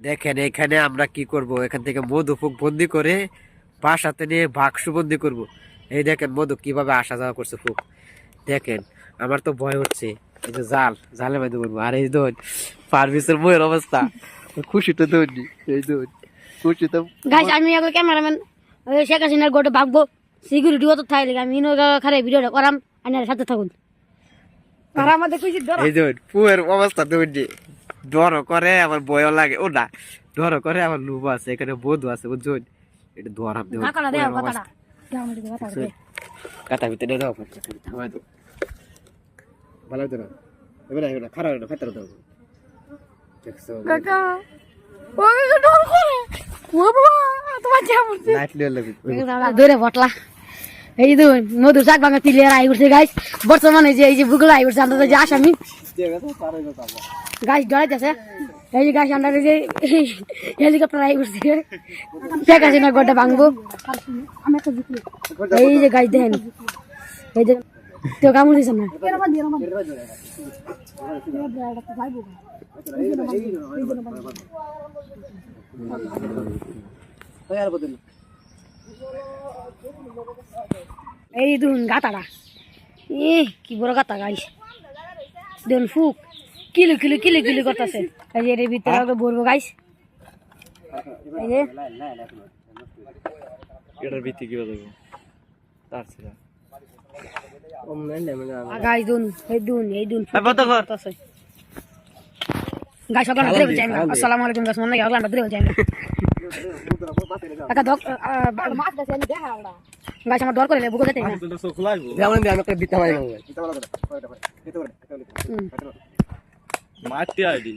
দেখেন এখানে আমরা কি করব? এখান থেকে মধু ফুক বন্দি করে বাসাতে নিয়ে বাক্স বন্দি করব। এই দেখেন মধু কীভাবে আসা যাওয়া করছে ফুক। দেখেন আমার তো ভয় হচ্ছে। এই যে জাল জালে মধ্যে বলব। আর এই দোন পারমিসের বইয়ের অবস্থা। খুশি তো দৌড়নি এই দৌড় খুশি তো গাইস আমি আগে ক্যামেরাম্যান ওই শেখ হাসিনার গোটে ভাগবো। সিকিউরিটি অত থাই লাগে আমি ইনো খারে ভিডিওটা করাম আনার সাথে থাকুন। আর আমাদের ডর এই দৌড় পুয়ের অবস্থা দৌড়নি ডরও করে আমার ভয়ও লাগে। ও না ডরও করে আমার লুব আছে এখানে বধু আছে বুঝছেন এটা ধরাম দেব কাকাটা দে কথাটা গ্রামের দিকে কথাটা দে কাটা ভিতরে দাও ভালো হতো না? এবারে এবারে খারাপ না ফেতরা দাও। দেখছ? কাকা ওই ডর করে। ও বাবা তোমার যেমন লাইট লিয়ে লাগবে দূরে বটলা। এই যে মধুর শাক ভাঙা তিলিয়ার আই উঠছে গাইস বর্তমানে যে এই যে বুগুলো আই উঠছে, আমরা যে আসামি। গাছ ডরাইতেছে এই যে গাছ আমরা যে হেলিকপ্টার আই উঠছে। শেখ হাসিনা গোটা ভাঙবো। এই যে গাছ দেখেন। এই যে তো কামড় দিছে না। এই দেখুন গাতাটা এ কি বড় গাতা গাইস দেখুন ফুক। কিলো কিলো কিলো কিলো করতেছে। এই যে এর ভিতরে আগে ভরবো গাইস এই যে। এটার ভিত্তি কি দেবো তার ছিল। গাইস দুন এই দুন এই দুন বন্ধ কর। গাইস সকাল ধরে না আসসালামু আলাইকুম গাইস মনে ধরে যাই একা দক মাছ গাছ আমি দেখা আমরা গাইস আমার ডর করে বুকে যেতে। না যেমন আমি একটা দিতে পারি মারতে আইডি।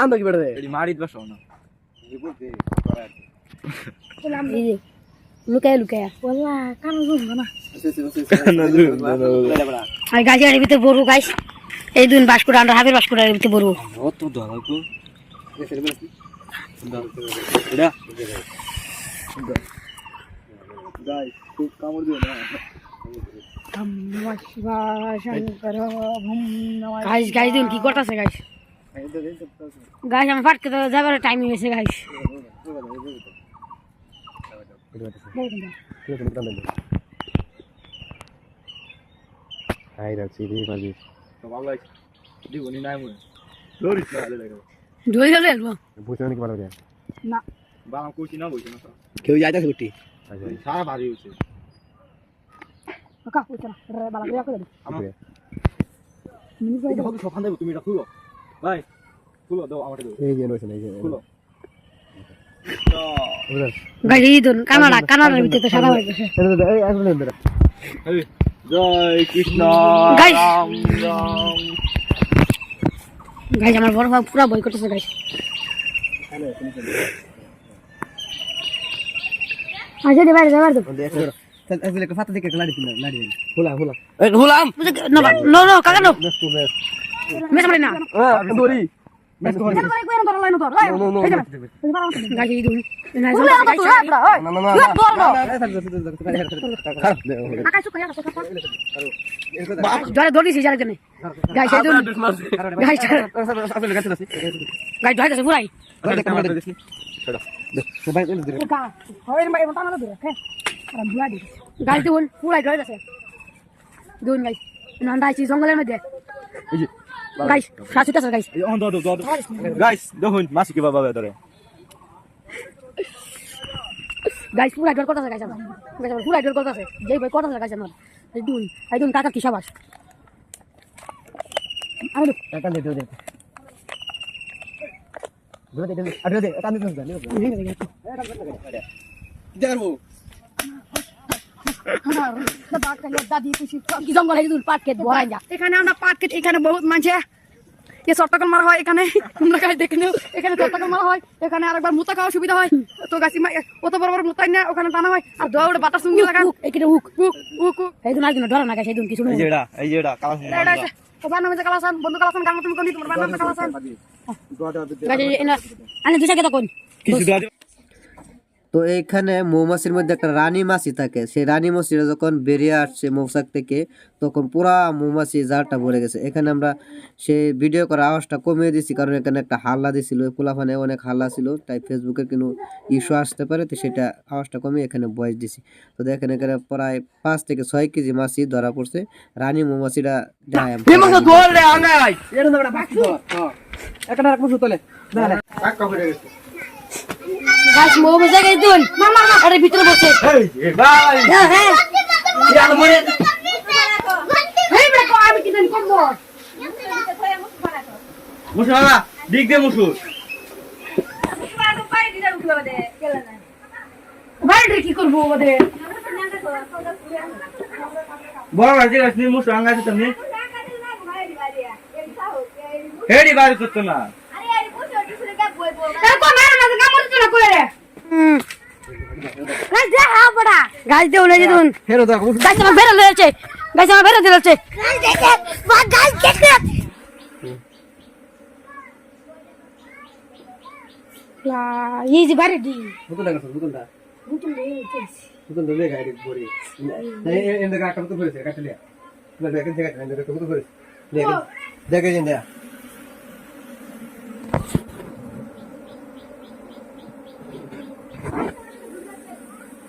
আন্দো কি বেড়ে এটি মারিত বসাও না লুকায় লুকায়। বললা কান বুঝব না। আর গাছ এর ভিতরে বড় গাইস এই দুন বাসকুড়া আমরা হাবের বাসকুড়া এর ভিতরে বড় অত ধরাকো এটা গাইস গাইস দিন কি করতেছে গাইস গাইস আমি ফাটকে তো যাবার টাইম হয়েছে গাইস হাই রাখছি রে বাজি বাবা দিবনি নাই মনে লরিস না আলে ধরে গেলে এলবো বুঝতে নাকি ভালো না বাবা কইছি না বইছি না কেউ যাইতাছে গুটি সারা ভারী হইছে কাকা কইছ না রে বালা করে করে আমার এই যে হবি সখান দেব তুমি এটা খুলো ভাই খুলো দাও আমাকে দাও এই যে নইছে এই যে খুলো গাইস কানাডা কানাডার ভিতরে তো হয়ে গেছে এই আসলে জয় কৃষ্ণ. রাম রাম গাইস আমার বড় ভাই পুরো বই করতেছে গাইজ আচ্ছা দে বাইরে বাইরে আসলে ফাতা দিকে লাড়ি দিন লাড়ি হুলা হুলা। এই হুলাম! নো নো নো কাকা নো। মেস মারি না। দড়ি। এই দুন পুরাই ধরে আছে দুন গাইস নান্দা আইছি জঙ্গলের মধ্যে গাইস শাশুট আছে গাইস এই অন দাও দাও গাইস দেখুন মাসি কি বাবা ধরে গাইস পুরাই ডর করতেছে গাইস আমার গাইস আমার পুরাই ডর করতেছে যেই ভাই করতেছে গাইস আমার এই দুন এই দুন কাকা কি সাবাস আরে টাকা দে দে দে দে আরে দে টাকা দে দে দেখো কি জঙ্গল এই পাট যা এখানে আমরা পাট কেটে এখানে বহুত মাঝে এ চট্টকল মারা হয় এখানে তোমরা গাছ দেখে নিও এখানে মারা হয় এখানে আরেকবার মুতা খাওয়ার সুবিধা হয়। তো গাছি মা- অত বড় বড় মুতাই না ওখানে টানা হয় আর দৌড়ে বাতাস সঙ্গে লাগা। এখানে উক উক উক উক এই দুন আর ডর না এই দুন কিছু এই তোমার নামে কালাসান বন্ধু কালাসান গান তুমি কোনি তোমার নামে কালাসান? গাইস এনা আনে দুসা কেটা কোন কিছু দাও তো এইখানে মৌমাছির মধ্যে একটা রানী মাছি থাকে। সেই রানী মাছিটা যখন বেরিয়ে আসছে মৌচাক থেকে তখন পুরা মৌমাছি জালটা ভরে গেছে। এখানে আমরা সেই ভিডিও করার আওয়াজটা কমিয়ে দিছি কারণ এখানে একটা হাল্লা দিছিল পোলাফানে অনেক হাল্লা ছিল তাই ফেসবুকে কোনো ইস্যু আসতে পারে তো সেটা আওয়াজটা কমিয়ে এখানে ভয়েস দিছি তো দেখেন এখানে প্রায় পাঁচ থেকে ছয় কেজি মাছি ধরা পড়ছে। রানী মৌমাছিটা একটা গেছে গাছ বসে গেছে দুন। আরে ভিতরে বসে। এই ভাই। হ্যাঁ হ্যাঁ ইয়ার মরে এই বেটা আমি কি করব মুসু বাবা দিক দে মুসু। বাইরে কি করব ওদের? বড় ভাই যে আসনি মুসু তুমি হেডি বাড়ি করতো না দিতে না করে রে গাছ দে হ্যাঁ বড়া গাছ দে উলে যেতুন হেরো দেখো গাছ আমার বেরো লয়েছে গাছ আমার বেরো দিলছে গাছ দেখে দেখে করেছে কাটা লিয়া না দেখেন দেখেন এন্ড কাটা তো করেছে দেখেন দেখেন এন্ড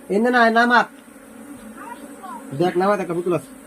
এন্ড না নামাত দেখ নামাত একটা বুতল আছে